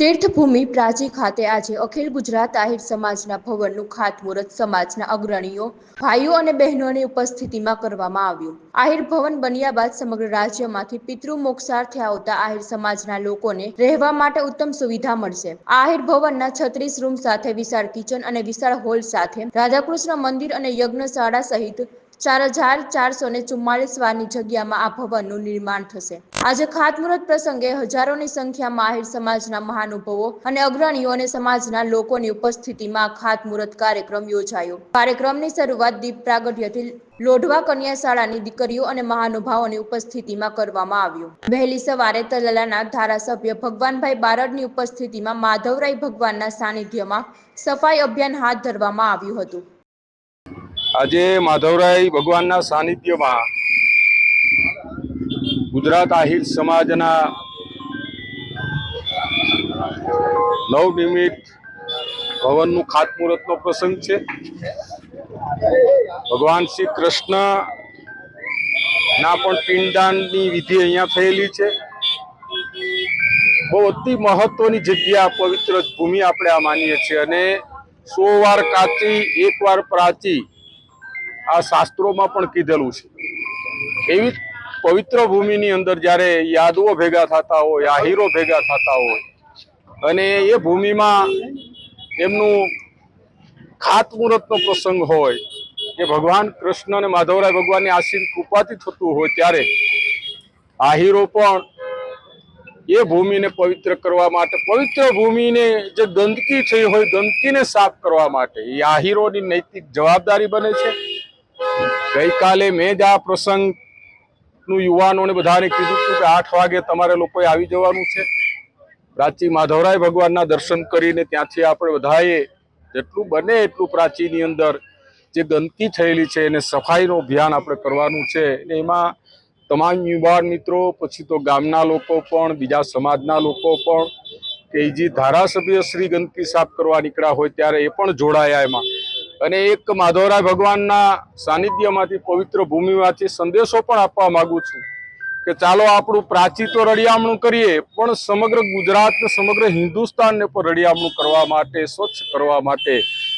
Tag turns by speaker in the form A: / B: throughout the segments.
A: તીર્થભૂમિ પ્રાચી ખાતે આજે અખિલ ગુજરાત આહિર સમાજના ભવનનું ખાતમુહૂર્ત સમાજના અગ્રણીઓ, ભાઈઓ અને બહેનોની ઉપસ્થિતિમાં કરવામાં આવ્યું. આહિર ભવન બન્યા બાદ સમગ્ર રાજ્યમાંથી પિતૃ મોક્ષાર્થે આવતા આહિર સમાજના લોકોને રહેવા માટે ઉત્તમ સુવિધા મળશે. આહિર ભવનના છત્રીસ રૂમ સાથે વિશાળ કિચન અને વિશાળ હોલ સાથે રાધાકૃષ્ણ મંદિર અને યજ્ઞશાળા સહિત ચાર હજાર ચારસો ને ચુમ્માલીસ વારની જગ્યામાં આ ભવનનું નિર્માણ થશે. આજે ખાતમુહૂર્ત પ્રસંગે હજારોની સંખ્યામાં આહિર સમાજના મહાનુભાવો અને અગ્રણીઓ અને સમાજના લોકોની ઉપસ્થિતિમાં ખાતમુહૂર્ત કાર્યક્રમ યોજાયો. કાર્યક્રમની શરૂઆત દીપ પ્રાગટ્યથી લોઢવા કન્યા શાળાની દીકરીઓ અને મહાનુભાવોની ઉપસ્થિતિમાં કરવામાં આવ્યું. વહેલી સવારે તલાલાના ધારાસભ્ય ભગવાનભાઈ બારડની ઉપસ્થિતિમાં માધવરાય ભગવાનના સાનિધ્યમાં સફાઈ અભિયાન હાથ ધરવામાં આવ્યું હતું.
B: આજે માધવરાય ભગવાનના સાનિધ્યમાં ગુજરાત આહિર સમાજના નવનિર્મિત ભવનનું ખાતમુહૂર્તનો પ્રસંગ છે. ભગવાન શ્રી કૃષ્ણ ના પણ પિંડદાનની વિધિ અહીંયા થયેલી છે. બહુ અતિ મહત્વની જગ્યા, પવિત્ર ભૂમિ આપણે આ માનીએ છીએ અને સો વાર કાચી એક વાર પ્રાચી આ શાસ્ત્રોમાં પણ કીધેલું છે. એવી પવિત્ર ભૂમિની અંદર જ્યારે યાદવો ભેગા થતા હોય, આહીરો ભેગા થતા હોય, અને એ ભૂમિમાં એમનું ખાતમુહૂર્તનો પ્રસંગ હોય, કે ભગવાન કૃષ્ણ અને માધવરાય ભગવાનની આશીર્ કૃપાથી થતું હોય ત્યારે આહીરો પણ એ ભૂમિને પવિત્ર કરવા માટે, પવિત્ર ભૂમિને જે ગંદકી થઈ હોય, ગંદકીને સાફ કરવા માટે, એ આહીરોની નૈતિક જવાબદારી બને છે. ગઈકાલે મેં જ આ પ્રસંગનું યુવાનોને બધાને કીધું હતું કે આઠ વાગે તમારે લોકોએ આવી જવાનું છે. પ્રાચી માધવરાય ભગવાનના દર્શન કરીને ત્યાંથી આપણે બધાએ જેટલું બને એટલું પ્રાચીની અંદર જે ગંદકી થયેલી છે એને સફાઈનું અભિયાન આપણે કરવાનું છે અને એમાં તમામ યુવાન મિત્રો, પછી તો ગામના લોકો પણ, બીજા સમાજના લોકો પણ, કે જે ધારાસભ્ય શ્રી ગંદકી સાફ કરવા નીકળ્યા હોય ત્યારે એ પણ જોડાયા એમાં. અને એક માધવરાય ભગવાનના સાનિધ્યમાંથી પવિત્ર ભૂમિમાંથી સંદેશો પણ આપવા માંગુ છું કે ચાલો આપણું પ્રાચી તો રળિયામણું કરીએ, પણ સમગ્ર ગુજરાત, સમગ્ર હિન્દુસ્તાનને પણ રળિયામણું કરવા માટે, સ્વચ્છ કરવા માટે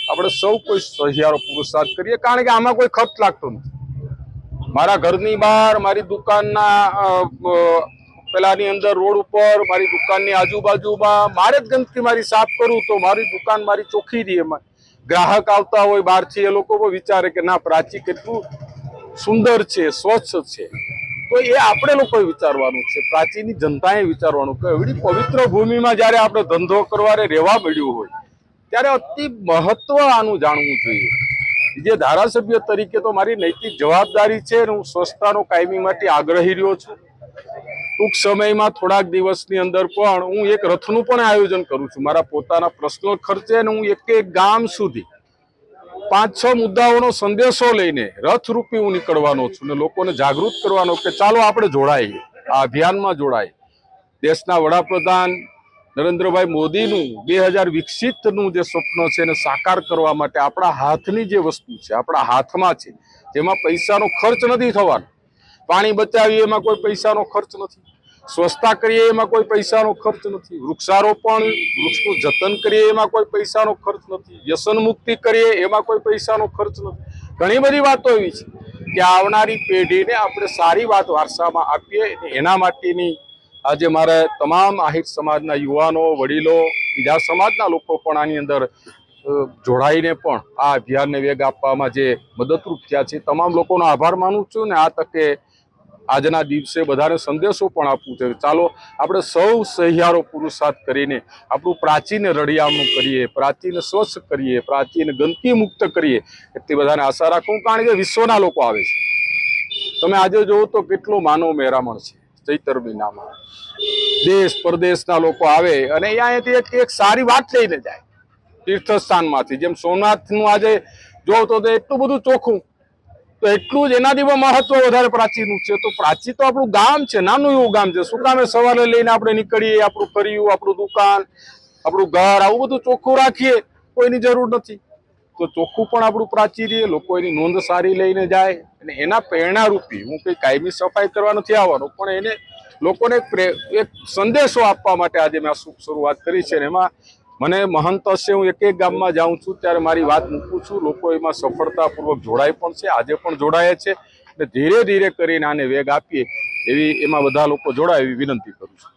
B: આપણે સૌ કોઈ સહિયારો પુરુષાર્થ કરીએ. કારણ કે આમાં કોઈ ખર્ચ લાગતો નથી. મારા ઘરની બહાર, મારી દુકાનના પેલાની અંદર રોડ ઉપર, મારી દુકાનની આજુબાજુમાં, મારે જ ગંદકી મારી સાફ કરું તો મારી દુકાન મારી ચોખ્ખી રહી ગ્રાહક આવતા હોય બહારથી એ લોકો પણ વિચારે કે ના, પ્રાચી કેટલું સુંદર છે, સ્વચ્છ છે. તો એ આપણે લોકોએ વિચારવાનું છે. પ્રાચીની જનતાએ વિચારવાનું કે એવડી પવિત્ર ભૂમિમાં જ્યારે આપણે ધંધો કરવા રહેવા મળ્યું હોય, ત્યારે અતિ મહત્વ આનું જાણવું જોઈએ. જે ધારાસભ્ય તરીકે તો મારી નૈતિક જવાબદારી છે હું સ્વચ્છતાનો કાયમી માટે આગ્રહી રહ્યો છું. ટૂંક સમયમાં થોડાક દિવસની અંદર પણ હું એક રથનું પણ આયોજન કરું છું. મારા પોતાના પર્સનલ ખર્ચે અને હું એક એક ગામ સુધી પાંચ છ મુદ્દાઓનો સંદેશો લઈને રથ રૂપી હું નીકળવાનો છું ને લોકોને જાગૃત કરવાનો કે ચાલો આપણે જોડાઈએ, આ અભિયાનમાં જોડાય દેશના વડાપ્રધાન નરેન્દ્રભાઈ મોદીનું બે હજાર વિકસિતનું જે સ્વપ્ન છે એને સાકાર કરવા માટે આપણા હાથની જે વસ્તુ છે, આપણા હાથમાં છે, જેમાં પૈસાનો ખર્ચ નથી થવાનો. પાણી બચાવીએ એમાં કોઈ પૈસાનો ખર્ચ નથી. સ્વચ્છતા કરીએ એમાં કોઈ પૈસાનો ખર્ચ નથી. વૃક્ષારોપણ, વૃક્ષનું જતન કરીએ એમાં કોઈ પૈસાનો ખર્ચ નથી. વ્યસન મુક્તિ કરીએ એમાં કોઈ પૈસાનો ખર્ચ નથી. ઘણી બધી વાતો એવી છે કે આવનારી પેઢીને આપણે સારી વાત વારસામાં આપીએ એના માટેની આજે મારે તમામ આહિર સમાજના યુવાનો, વડીલો, બીજા સમાજના લોકો પણ આની અંદર જોડાઈને પણ આ અભિયાનને વેગ આપવામાં જે મદદરૂપ થયા છે. તમામ લોકોનો આભાર માનું છું ને આ તકે આજના દિવસે બધાને સંદેશો પણ આપવું છે. ચાલો, આપણે સૌ સહિયારો પુરુષાર્થ કરીને આપણું પ્રાચીન રળિયામણું કરીએ, પ્રાચીન સ્વચ્છ કરીએ, પ્રાચીન ગંદકી મુક્ત કરીએ. એટલી બધાને આશા રાખું કારણ કે વિશ્વના લોકો આવે છે. તમે આજે જોવો તો કેટલો માનવ મહેરામણ છે, ચૈતર મહિનામાં. દેશ પરદેશના લોકો આવે અને અહીંયાથી એક એક સારી વાત લઈને જાય, તીર્થસ્થાનમાંથી. જેમ સોમનાથનું આજે જોવો તો એટલું બધું ચોખ્ખું તો એટલું જ એનાથી પણ મહત્વ વધારે પ્રાચીનું છે. તો પ્રાચી તો આપણું ગામ છે, નાનું એવું ગામ છે. શું કામે સવારે લઈને આપણે નીકળીએ, આપણું ફર્યું, આપણું દુકાન, આપણું ઘર, આવું બધું ચોખ્ખું રાખીએ, કોઈની જરૂર નથી. તો ચોખ્ખું પણ આપણું પ્રાચી રહે લોકો એની નોંધ સારી લઈને જાય. અને એના પ્રેરણારૂપી હું કંઈ કાયમી સફાઈ કરવા નથી આવવાનો, પણ એને લોકોને એક સંદેશો આપવા માટે આજે મેં આ શરૂઆત કરી છે. અને એમાં મને મહંત હશે, હું એક એક ગામમાં જાઉં છું, ત્યારે મારી વાત મૂકું છું. લોકો એમાં સફળતાપૂર્વક જોડાય પણ છે, આજે પણ જોડાયા છે. અને ધીરે ધીરે કરીને આને વેગ આપીએ, એવી એમાં બધા લોકો જોડાય એવી વિનંતી કરું છું.